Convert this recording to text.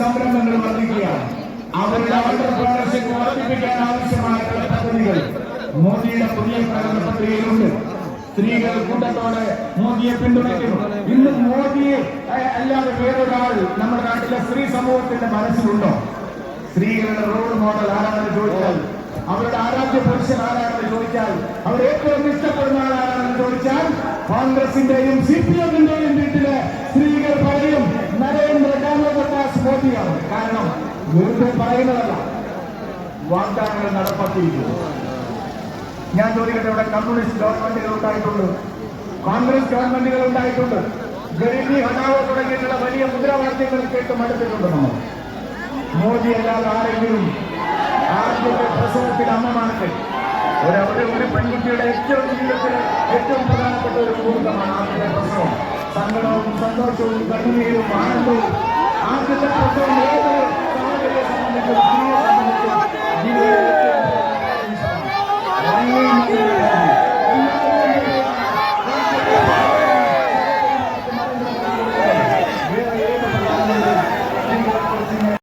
സംരംഭങ്ങൾ വർദ്ധിക്കുകയാണ് അവരുടെ ഓണ്ടർപ്രണർഷിപ്പ് വർദ്ധിപ്പിക്കാൻ ആവശ്യമായിട്ടുള്ള പദ്ധതികൾ. മോദിയുടെ പുതിയ പ്രകടന പത്രികയിലുണ്ട് സ്ത്രീകൾ കൂട്ടത്തോടെ മോദിയെ പിന്തുണയ്ക്കുന്നു. ഇന്ന് മോദിയെ അല്ലാതെ വേറൊരാൾ നമ്മുടെ നാട്ടിലെ സ്ത്രീ സമൂഹത്തിന്റെ മനസ്സിലുണ്ടോ? സ്ത്രീകളുടെ റോൾ മോഡൽ ആരാണെന്ന് ചോദിച്ചാൽ അവരുടെ ആരാധ്യ പുരുഷൻ ആരാണെന്ന് ചോദിച്ചാൽ അവർ ഏറ്റവും ഇഷ്ടപ്പെടുന്ന ആളാണെന്ന് ചോദിച്ചാൽ കോൺഗ്രസിന്റെയും സി പി എമ്മിന്റെയും കാരണം വെറുതെ പറയുന്നതല്ല. വാഗ്ദാനങ്ങൾ നടപ്പാക്കിയിരിക്കുന്നു. ഞാൻ ചോദിക്കട്ടെ ഇവിടെ കമ്മ്യൂണിസ്റ്റ് ഗവൺമെന്റുകൾ ഉണ്ടായിട്ടുണ്ട് കോൺഗ്രസ് ഗവൺമെന്റുകൾ ഉണ്ടായിട്ടുണ്ട് ഗരീബി ഹടാവോ തുടങ്ങിയിട്ടുള്ള വലിയ മുദ്രാവാക്യങ്ങൾ കേട്ട് മടുത്തിട്ടുണ്ട് നമ്മൾ. മോദി അല്ലാതെ ആരെങ്കിലും ആദ്യത്തെ പ്രസവത്തിൽ അമ്മമാർക്ക് ഒരു ഒരു പെൺകുട്ടിയുടെ ഏറ്റവും ജീവിതത്തിലെ ഏറ്റവും പ്രധാനപ്പെട്ട ഒരു മുഹൂർത്തമാണ് ആദ്യത്തെ പ്രസവം. സങ്കടവും സന്തോഷവും കണ്ണുനീരും ആനന്ദവും